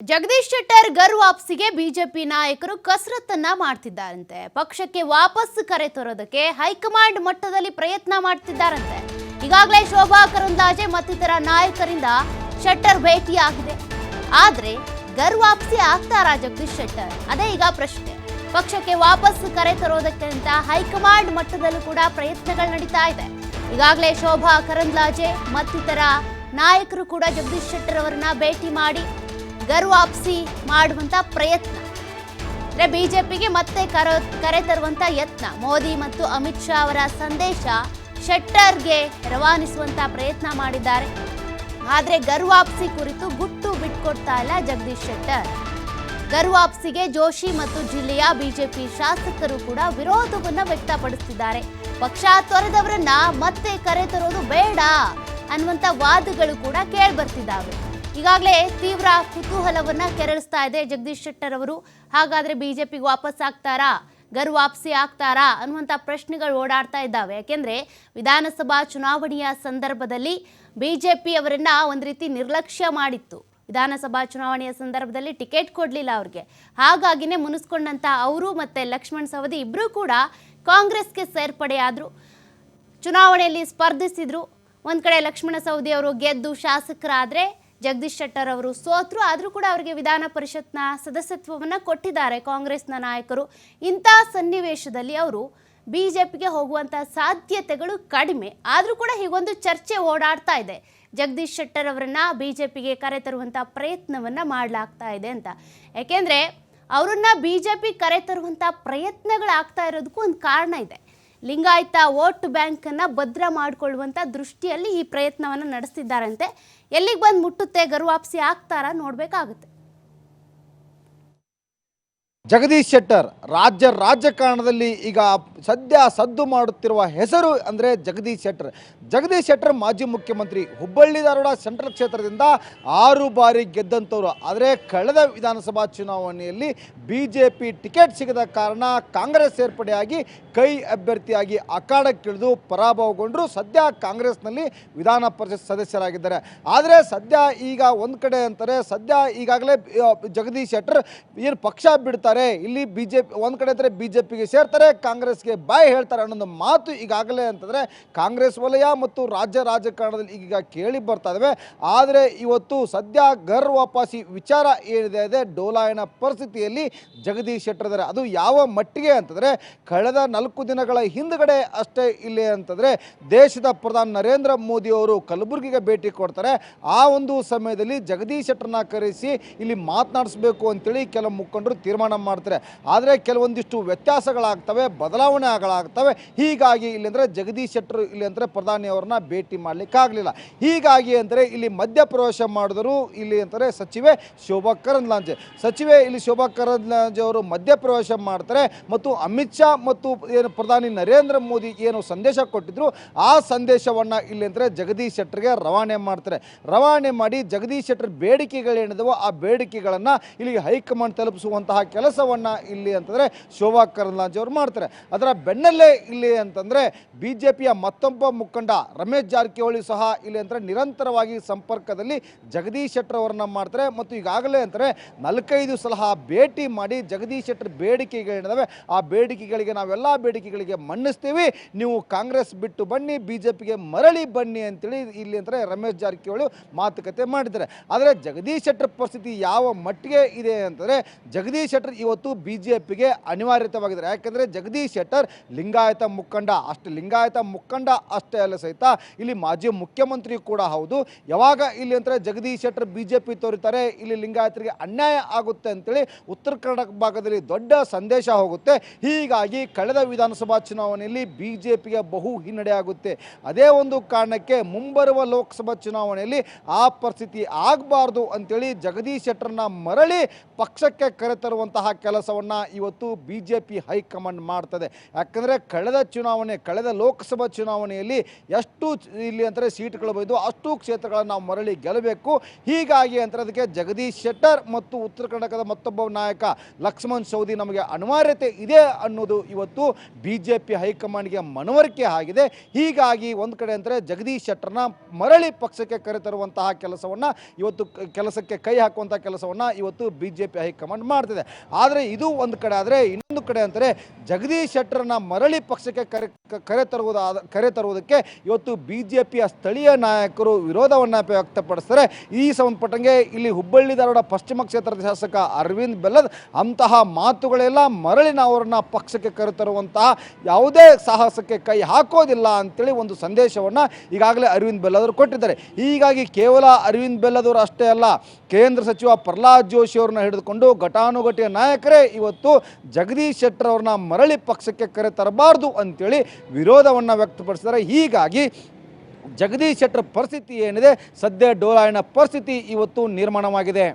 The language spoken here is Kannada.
ಜಗದೀಶ್ ಶೆಟ್ಟರ್ ಗರ್ ವಾಪಸಿಗೆ ಬಿಜೆಪಿ ನಾಯಕರು ಕಸರತ್ತನ್ನ ಮಾಡ್ತಿದ್ದಾರಂತೆ. ಪಕ್ಷಕ್ಕೆ ವಾಪಸ್ ಕರೆ ತರೋದಕ್ಕೆ ಹೈಕಮಾಂಡ್ ಮಟ್ಟದಲ್ಲಿ ಪ್ರಯತ್ನ ಮಾಡ್ತಿದ್ದಾರಂತೆ. ಈಗಾಗಲೇ ಶೋಭಾ ಕರಂದ್ಲಾಜೆ ಮತ್ತಿತರ ನಾಯಕರಿಂದ ಶೆಟ್ಟರ್ ಭೇಟಿಯಾಗಿದೆ. ಆದ್ರೆ ಗರ್ ವಾಪಸಿ ಆಗ್ತಾರಾ ಜಗದೀಶ್ ಶೆಟ್ಟರ್. ಅದೇ ಈಗ ಪ್ರಶ್ನೆ. ಪಕ್ಷಕ್ಕೆ ವಾಪಸ್ ಕರೆ ತರೋದಕ್ಕೆ ಅಂತ ಹೈಕಮಾಂಡ್ ಮಟ್ಟದಲ್ಲೂ ಕೂಡ ಪ್ರಯತ್ನಗಳು ನಡೀತಾ ಇದೆ. ಈಗಾಗಲೇ ಶೋಭಾ ಕರಂದ್ಲಾಜೆ ಮತ್ತಿತರ ನಾಯಕರು ಕೂಡ ಜಗದೀಶ್ ಶೆಟ್ಟರ್ ಅವರನ್ನ ಭೇಟಿ ಮಾಡಿ ಗರ್ ವಾಪಸಿ ಮಾಡುವಂತ ಪ್ರಯತ್ನ. ಅಂದ್ರೆ ಬಿಜೆಪಿಗೆ ಮತ್ತೆ ಕರೆ ಕರೆ ತರುವಂತ ಯತ್ನ. ಮೋದಿ ಮತ್ತು ಅಮಿತ್ ಶಾ ಅವರ ಸಂದೇಶ ಶೆಟ್ಟರ್ಗೆ ರವಾನಿಸುವಂತ ಪ್ರಯತ್ನ ಮಾಡಿದ್ದಾರೆ. ಆದ್ರೆ ಗರ್ ವಾಪಸಿ ಕುರಿತು ಗುಟ್ಟು ಬಿಟ್ಕೊಡ್ತಾ ಇಲ್ಲ ಜಗದೀಶ್ ಶೆಟ್ಟರ್. ಗರ್ ವಾಪಸಿಗೆ ಜೋಶಿ ಮತ್ತು ಜಿಲ್ಲೆಯ ಬಿಜೆಪಿ ಶಾಸಕರು ಕೂಡ ವಿರೋಧವನ್ನ ವ್ಯಕ್ತಪಡಿಸುತ್ತಿದ್ದಾರೆ ಪಕ್ಷ ತೊರೆದವರನ್ನ ಮತ್ತೆ ಕರೆ ತರೋದು ಬೇಡ ಅನ್ನುವಂತ ವಾದಗಳು ಕೂಡ ಕೇಳ್ಬರ್ತಿದ್ದಾವೆ. ಈಗಾಗಲೇ ತೀವ್ರ ಕುತೂಹಲವನ್ನ ಕೆರಳಿಸ್ತಾ ಇದೆ ಜಗದೀಶ್ ಶೆಟ್ಟರ್ ಅವರು. ಹಾಗಾದ್ರೆ ಬಿಜೆಪಿಗೆ ವಾಪಸ್ ಆಗ್ತಾರಾ? ಗರ್ ವಾಪಸಿ ಆಗ್ತಾರಾ? ಅನ್ನುವಂಥ ಪ್ರಶ್ನೆಗಳು ಓಡಾಡ್ತಾ ಇದ್ದಾವೆ. ಯಾಕೆಂದರೆ ವಿಧಾನಸಭಾ ಚುನಾವಣೆಯ ಸಂದರ್ಭದಲ್ಲಿ ಬಿಜೆಪಿ ಅವರನ್ನು ಒಂದು ರೀತಿ ನಿರ್ಲಕ್ಷ್ಯ ಮಾಡಿತ್ತು. ವಿಧಾನಸಭಾ ಚುನಾವಣೆಯ ಸಂದರ್ಭದಲ್ಲಿ ಟಿಕೆಟ್ ಕೊಡಲಿಲ್ಲ ಅವ್ರಿಗೆ. ಹಾಗಾಗಿನೇ ಮುನಿಸ್ಕೊಂಡಂಥ ಅವರು ಮತ್ತು ಲಕ್ಷ್ಮಣ್ ಸವದಿ ಇಬ್ಬರೂ ಕೂಡ ಕಾಂಗ್ರೆಸ್ಗೆ ಸೇರ್ಪಡೆಯಾದರು ಚುನಾವಣೆಯಲ್ಲಿ ಸ್ಪರ್ಧಿಸಿದರು. ಒಂದು ಕಡೆ ಲಕ್ಷ್ಮಣ ಸವದಿ ಅವರು ಗೆದ್ದು ಶಾಸಕರಾದ್ರೆ ಜಗದೀಶ್ ಶೆಟ್ಟರ್ ಅವರು ಸೋತರು, ಆದರೂ ಕೂಡ ಅವರಿಗೆ ವಿಧಾನ ಪರಿಷತ್ನ ಸದಸ್ಯತ್ವವನ್ನು ಕೊಟ್ಟಿದ್ದಾರೆ ಕಾಂಗ್ರೆಸ್ನ ನಾಯಕರು. ಇಂಥ ಸನ್ನಿವೇಶದಲ್ಲಿ ಅವರು ಬಿ ಜೆ ಪಿಗೆ ಹೋಗುವಂಥ ಸಾಧ್ಯತೆಗಳು ಕಡಿಮೆ. ಆದರೂ ಕೂಡ ಹೀಗೊಂದು ಚರ್ಚೆ ಓಡಾಡ್ತಾ ಇದೆ. ಜಗದೀಶ್ ಶೆಟ್ಟರ್ ಅವರನ್ನು ಬಿ ಜೆ ಪಿಗೆ ಕರೆ ತರುವಂಥ ಪ್ರಯತ್ನವನ್ನು ಮಾಡಲಾಗ್ತಾ ಇದೆ ಅಂತ. ಯಾಕೆಂದರೆ ಅವರನ್ನು ಬಿ ಜೆ ಪಿ ಕರೆ ತರುವಂಥ ಪ್ರಯತ್ನಗಳಾಗ್ತಾ ಇರೋದಕ್ಕೂ ಒಂದು ಕಾರಣ ಇದೆ. ಲಿಂಗಾಯತ ವೋಟ್ ಬ್ಯಾಂಕನ್ನು ಭದ್ರ ಮಾಡಿಕೊಳ್ಳುವಂಥ ದೃಷ್ಟಿಯಲ್ಲಿ ಈ ಪ್ರಯತ್ನವನ್ನು ನಡೆಸ್ತಿದ್ದಾರಂತೆ. ಎಲ್ಲಿಗೆ ಬಂದು ಮುಟ್ಟುತ್ತೆ ಗರ್ವಾಪ್ಸಿ ಆಗ್ತಾರಾ ನೋಡಬೇಕಾಗುತ್ತೆ. ಜಗದೀಶ್ ಶೆಟ್ಟರ್ ರಾಜ್ಯ ರಾಜಕಾರಣದಲ್ಲಿ ಈಗ ಸದ್ಯ ಸದ್ದು ಮಾಡುತ್ತಿರುವ ಹೆಸರು ಅಂದರೆ ಜಗದೀಶ್ ಶೆಟ್ಟರ್. ಜಗದೀಶ್ ಶೆಟ್ಟರ್ ಮಾಜಿ ಮುಖ್ಯಮಂತ್ರಿ ಹುಬ್ಬಳ್ಳಿ ಧಾರವಾಡ ಸೆಂಟ್ರಲ್ ಕ್ಷೇತ್ರದಿಂದ ಆರು ಬಾರಿ ಗೆದ್ದಂಥವರು ಆದರೆ ಕಳೆದ ವಿಧಾನಸಭಾ ಚುನಾವಣೆಯಲ್ಲಿ ಬಿ ಜೆ ಪಿ ಟಿಕೆಟ್ ಸಿಗದ ಕಾರಣ ಕಾಂಗ್ರೆಸ್ ಸೇರ್ಪಡೆಯಾಗಿ ಕೈ ಅಭ್ಯರ್ಥಿಯಾಗಿ ಅಖಾಡಕ್ಕಿಳಿದು ಪರಾಭವಗೊಂಡರು. ಸದ್ಯ ಕಾಂಗ್ರೆಸ್ನಲ್ಲಿ ವಿಧಾನ ಪರಿಷತ್ ಸದಸ್ಯರಾಗಿದ್ದಾರೆ. ಆದರೆ ಸದ್ಯ ಈಗ ಒಂದು ಕಡೆ ಅಂತಾರೆ, ಸದ್ಯ ಈಗಾಗಲೇ ಜಗದೀಶ್ ಶೆಟ್ಟರ್ ಏನು ಪಕ್ಷ ಬಿಡ್ತಾರೆ ಇಲ್ಲಿ ಬಿ ಜೆ ಪಿ ಒಂದು ಕಡೆ ಅಂದರೆ ಬಿ ಜೆ ಪಿಗೆ ಸೇರ್ತಾರೆ, ಕಾಂಗ್ರೆಸ್ಗೆ ಬಾಯಿ ಹೇಳ್ತಾರೆ ಅನ್ನೋದು ಮಾತು ಈಗಾಗಲೇ ಅಂತಂದರೆ ಕಾಂಗ್ರೆಸ್ ವಲಯ ಮತ್ತು ರಾಜ್ಯ ರಾಜಕಾರಣದಲ್ಲಿ ಈಗ ಕೇಳಿ ಬರ್ತಾ ಇದಾವೆ. ಆದರೆ ಇವತ್ತು ಸದ್ಯ ಘರ್ ವಾಪಾಸಿ ವಿಚಾರ ಏನಿದೆ ಇದೆ ಡೋಲಾಯನ ಪರಿಸ್ಥಿತಿಯಲ್ಲಿ ಜಗದೀಶ್ ಶೆಟ್ಟರ್ ಅದು ಯಾವ ಮಟ್ಟಿಗೆ ಅಂತಂದರೆ ಕಳೆದ ನಾಲ್ಕು ದಿನಗಳ ಹಿಂದ್ಗಡೆ ಅಷ್ಟೇ ಇಲ್ಲಿ ಅಂತಂದರೆ ದೇಶದ ಪ್ರಧಾನಿ ನರೇಂದ್ರ ಮೋದಿ ಅವರು ಕಲಬುರಗಿಗೆ ಭೇಟಿ ಕೊಡ್ತಾರೆ. ಆ ಒಂದು ಸಮಯದಲ್ಲಿ ಜಗದೀಶ್ ಶೆಟ್ಟರ್ನ ಕರೆಸಿ ಇಲ್ಲಿ ಮಾತನಾಡಿಸ್ಬೇಕು ಅಂತೇಳಿ ಕೆಲವು ಮುಖಂಡರು ತೀರ್ಮಾನ ಮಾಡ್ತಾರೆ. ಆದರೆ ಕೆಲವೊಂದಿಷ್ಟು ವ್ಯತ್ಯಾಸಗಳಾಗ್ತವೆ, ಬದಲಾವಣೆಗಳಾಗ್ತವೆ. ಹೀಗಾಗಿ ಇಲ್ಲಿ ಅಂದರೆ ಜಗದೀಶ್ ಶೆಟ್ಟರು ಇಲ್ಲಿ ಅಂದರೆ ಪ್ರಧಾನಿ ಅವ್ರನ್ನ ಭೇಟಿ ಮಾಡಲಿಕ್ಕಾಗಲಿಲ್ಲ. ಹೀಗಾಗಿ ಅಂದರೆ ಇಲ್ಲಿ ಮಧ್ಯಪ್ರವೇಶ ಮಾಡಿದರು ಇಲ್ಲಿ ಅಂತಾರೆ ಸಚಿವೆ ಶೋಭಾ ಕರಂದ್ಲಾಂಜೆ. ಸಚಿವೆ ಇಲ್ಲಿ ಶೋಭಾ ಕರಂದ್ಲಾಂಜೆ ಅವರು ಮಧ್ಯಪ್ರವೇಶ ಮಾಡ್ತಾರೆ ಮತ್ತು ಅಮಿತ್ ಶಾ ಮತ್ತು ಏನು ಪ್ರಧಾನಿ ನರೇಂದ್ರ ಮೋದಿ ಏನು ಸಂದೇಶ ಕೊಟ್ಟಿದ್ರು, ಆ ಸಂದೇಶವನ್ನು ಇಲ್ಲಿ ಅಂದರೆ ಜಗದೀಶ್ ಶೆಟ್ಟರ್ಗೆ ರವಾನೆ ಮಾಡ್ತಾರೆ. ರವಾನೆ ಮಾಡಿ ಜಗದೀಶ್ ಶೆಟ್ಟರ್ ಬೇಡಿಕೆಗಳೇನಿದವೋ ಆ ಬೇಡಿಕೆಗಳನ್ನು ಇಲ್ಲಿ ಹೈಕಮಾಂಡ್ ತಲುಪಿಸುವಂತಹ ಕೆಲಸವನ್ನು ಇಲ್ಲಿ ಅಂತಂದರೆ ಶೋಭಾ ಕರಂದ್ಲಾಜೆ ಅವರು ಮಾಡ್ತಾರೆ. ಅದರ ಬೆನ್ನಲ್ಲೇ ಇಲ್ಲಿ ಅಂತಂದರೆ ಬಿ ಜೆ ಪಿಯ ಮತ್ತೊಬ್ಬ ಮುಖಂಡ ರಮೇಶ್ ಜಾರಕಿಹೊಳಿ ಸಹ ಇಲ್ಲಿ ಅಂತಂದರೆ ನಿರಂತರವಾಗಿ ಸಂಪರ್ಕದಲ್ಲಿ ಜಗದೀಶ್ ಶೆಟ್ಟರ್ ಅವರನ್ನ ಮಾಡ್ತಾರೆ. ಮತ್ತು ಈಗಾಗಲೇ ಅಂತಾರೆ ನಾಲ್ಕೈದು ಸಲಹ ಭೇಟಿ ಮಾಡಿ ಜಗದೀಶ್ ಶೆಟ್ಟರ್ ಬೇಡಿಕೆಗಳೇನಿದಾವೆ ಆ ಬೇಡಿಕೆಗಳಿಗೆ ನಾವೆಲ್ಲ ಬೇಡಿಕೆಗಳಿಗೆ ಮನ್ನಿಸ್ತೀವಿ. ನೀವು ಕಾಂಗ್ರೆಸ್ ಬಿಟ್ಟು ಬನ್ನಿ ಬಿ ಜೆ ಪಿಗೆ ಮರಳಿ ಬನ್ನಿ ಅಂತೇಳಿ ಇಲ್ಲಿ ಅಂತಾರೆ ರಮೇಶ್ ಜಾರಕಿಹೊಳಿ ಮಾತುಕತೆ ಮಾಡಿದ್ದಾರೆ. ಆದರೆ ಜಗದೀಶ್ ಶೆಟ್ಟರ್ ಪರಿಸ್ಥಿತಿ ಯಾವ ಮಟ್ಟಿಗೆ ಇದೆ ಅಂತಂದರೆ ಜಗದೀಶ್ ಶೆಟ್ಟರ್ ಇವತ್ತು ಬಿ ಜೆ ಪಿಗೆ ಅನಿವಾರ್ಯತವಾಗಿದ್ದಾರೆ ಯಾಕೆಂದರೆ ಜಗದೀಶ್ ಶೆಟ್ಟರ್ ಲಿಂಗಾಯತ ಮುಖಂಡ ಅಷ್ಟು. ಲಿಂಗಾಯತ ಮುಖಂಡ ಅಷ್ಟೇ ಅಲ್ಲ ಸಹಿತ ಇಲ್ಲಿ ಮಾಜಿ ಮುಖ್ಯಮಂತ್ರಿ ಕೂಡ ಹೌದು. ಯಾವಾಗ ಇಲ್ಲಿ ಅಂದರೆ Jagadish Shettar B J P ತೋರಿತಾರೆ, ಇಲ್ಲಿ ಲಿಂಗಾಯತರಿಗೆ ಅನ್ಯಾಯ ಆಗುತ್ತೆ ಅಂತೇಳಿ ಉತ್ತರ ಕರ್ನಾಟಕ ಭಾಗದಲ್ಲಿ ದೊಡ್ಡ ಸಂದೇಶ ಹೋಗುತ್ತೆ. ಹೀಗಾಗಿ ಕಳೆದ ವಿಧಾನಸಭಾ ಚುನಾವಣೆಯಲ್ಲಿ ಬಿ ಜೆ ಬಹು ಹಿನ್ನಡೆ ಆಗುತ್ತೆ. ಅದೇ ಒಂದು ಕಾರಣಕ್ಕೆ ಮುಂಬರುವ ಲೋಕಸಭಾ ಚುನಾವಣೆಯಲ್ಲಿ ಆ ಪರಿಸ್ಥಿತಿ ಆಗಬಾರ್ದು ಅಂತೇಳಿ ಜಗದೀಶ್ ಶೆಟ್ಟರ್ನ ಮರಳಿ ಪಕ್ಷಕ್ಕೆ ಕರೆತರುವಂತಹ ಕೆಲಸವನ್ನು ಇವತ್ತು ಬಿ ಜೆ ಪಿ ಹೈಕಮಾಂಡ್ ಮಾಡ್ತದೆ. ಯಾಕಂದರೆ ಕಳೆದ ಚುನಾವಣೆ, ಕಳೆದ ಲೋಕಸಭಾ ಚುನಾವಣೆಯಲ್ಲಿ ಎಷ್ಟು ಇಲ್ಲಿ ಅಂತಾರೆ ಸೀಟ್ಗಳು ಬೈದು ಅಷ್ಟು ಕ್ಷೇತ್ರಗಳನ್ನು ನಾವು ಮರಳಿ ಗೆಲ್ಲಬೇಕು. ಹೀಗಾಗಿ ಅಂತ ಅದಕ್ಕೆ ಜಗದೀಶ್ ಶೆಟ್ಟರ್ ಮತ್ತು ಉತ್ತರ ಕರ್ನಾಟಕದ ಮತ್ತೊಬ್ಬ ನಾಯಕ ಲಕ್ಷ್ಮಣ್ ಸೌದಿ ನಮಗೆ ಅನಿವಾರ್ಯತೆ ಇದೆ ಅನ್ನೋದು ಇವತ್ತು ಬಿ ಜೆ ಪಿ ಹೈಕಮಾಂಡ್ಗೆ ಮನವರಿಕೆ ಆಗಿದೆ. ಹೀಗಾಗಿ ಒಂದು ಕಡೆ ಅಂದರೆ ಜಗದೀಶ್ ಶೆಟ್ಟರ್ನ ಮರಳಿ ಪಕ್ಷಕ್ಕೆ ಕರೆತರುವಂತಹ ಕೆಲಸವನ್ನು ಇವತ್ತು ಕೆಲಸಕ್ಕೆ ಕೈ ಹಾಕುವಂಥ ಕೆಲಸವನ್ನು ಇವತ್ತು ಬಿ ಜೆ ಪಿ ಹೈಕಮಾಂಡ್ ಮಾಡ್ತಿದೆ. ಆದರೆ ಇದು ಒಂದು ಕಡೆ ಆದರೆ ಇನ್ನೊಂದು ಕಡೆ ಅಂತಾರೆ ಜಗದೀಶ್ ಶೆಟ್ಟರನ್ನ ಮರಳಿ ಪಕ್ಷಕ್ಕೆ ಕರೆ ಕರೆ ತರುವುದಾದ ಕರೆ ತರುವುದಕ್ಕೆ ಇವತ್ತು ಬಿ ಜೆ ಪಿಯ ಸ್ಥಳೀಯ ನಾಯಕರು ವಿರೋಧವನ್ನು ವ್ಯಕ್ತಪಡಿಸ್ತಾರೆ. ಈ ಸಂಬಂಧಪಟ್ಟಂಗೆ ಇಲ್ಲಿ ಹುಬ್ಬಳ್ಳಿ ಧಾರವಾಡ ಪಶ್ಚಿಮ ಕ್ಷೇತ್ರದ ಶಾಸಕ ಅರವಿಂದ್ ಬೆಲ್ಲದ್ ಅಂತಹ ಮಾತುಗಳೆಲ್ಲ ಮರಳಿನ ಅವರನ್ನ ಪಕ್ಷಕ್ಕೆ ಕರೆತರುವಂತಹ ಯಾವುದೇ ಸಾಹಸಕ್ಕೆ ಕೈ ಹಾಕೋದಿಲ್ಲ ಅಂತೇಳಿ ಒಂದು ಸಂದೇಶವನ್ನು ಈಗಾಗಲೇ ಅರವಿಂದ್ ಬೆಲ್ಲದವರು ಕೊಟ್ಟಿದ್ದಾರೆ. ಹೀಗಾಗಿ ಕೇವಲ ಅರವಿಂದ್ ಬೆಲ್ಲದವರು ಅಷ್ಟೇ ಅಲ್ಲ, ಕೇಂದ್ರ ಸಚಿವ ಪ್ರಹ್ಲಾದ್ ಜೋಶಿ ಅವ್ರನ್ನ ಹಿಡಿದುಕೊಂಡು ಘಟಾನುಘಟಿಯ ನಾಯಕರೇ, ಇವತ್ತು ಜಗದೀಶ್ ಶೆಟ್ಟರ್ ಅವ್ರನ್ನ ಮರಳಿ ಪಕ್ಷಕ್ಕೆ ಕರೆ ತರಬಾರ್ದು ಅಂತೇಳಿ ವಿರೋಧವನ್ನು ವ್ಯಕ್ತಪಡಿಸಿದ್ದಾರೆ. ಹೀಗಾಗಿ ಜಗದೀಶ್ ಶೆಟ್ಟರ್ ಪರಿಸ್ಥಿತಿ ಏನಿದೆ? ಸದ್ಯ ಡೋಲಾಯಿನ ಪರಿಸ್ಥಿತಿ ಇವತ್ತು ನಿರ್ಮಾಣವಾಗಿದೆ.